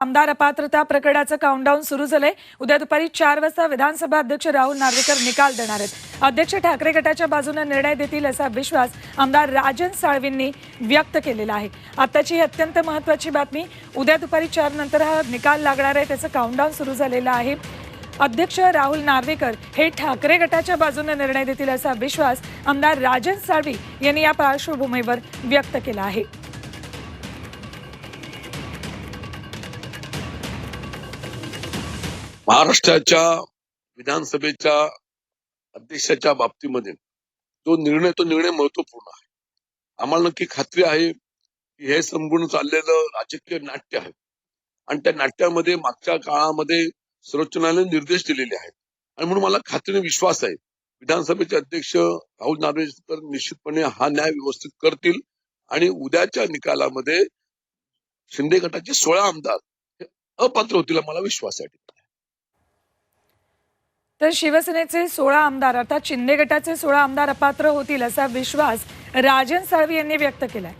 आमदार अपात्रता प्रकरणाचं काउंटडाऊन सुरू झालंय. उद्या दुपारी चार वाजता विधानसभा अध्यक्ष राहुल नार्वेकर निकाल देणार आहेत. अध्यक्ष ठाकरे गटाच्या बाजूने निर्णय देतील असा विश्वास आमदार राजन साळवींनी व्यक्त केलेला आहे. आताची ही अत्यंत महत्वाची बातमी उद्या दुपारी चार नंतर हा निकाल लागणार आहे त्याचं काउंटडाऊन सुरू झालेलं आहे. अध्यक्ष राहुल नार्वेकर हे ठाकरे गटाच्या बाजूने निर्णय देतील असा विश्वास आमदार राजन साळवी यांनी या पार्श्वभूमीवर व्यक्त केला आहे. महाराष्ट्राच्या विधानसभेच्या अध्यक्षाच्या बाबतीमध्ये तो निर्णय तो निर्णय महत्त्वपूर्ण आहे. आम्हाला नक्की खात्री आहे की हे संपूर्ण चाललेलं राजकीय नाट्य आहे. आणि त्या नाट्यामध्ये मागच्या काळामध्ये सर्वोच्च न्यायालयाने निर्देश दिलेले आहेत. आणि म्हणून मला खात्रीने विश्वास आहे. विधानसभेचे अध्यक्ष राहुल नार्वेकर निश्चितपणे हा न्याय व्यवस्थित करतील. आणि उद्याच्या निकालामध्ये शिंदे गटाचे सोळा आमदार हे अपात्र होतील मला विश्वास आहे. तर शिवसेनेचे सोळा आमदार अर्थात शिंदे गटाचे सोळा आमदार अपात्र होतील असा विश्वास राजन साळवी यांनी व्यक्त केलाय.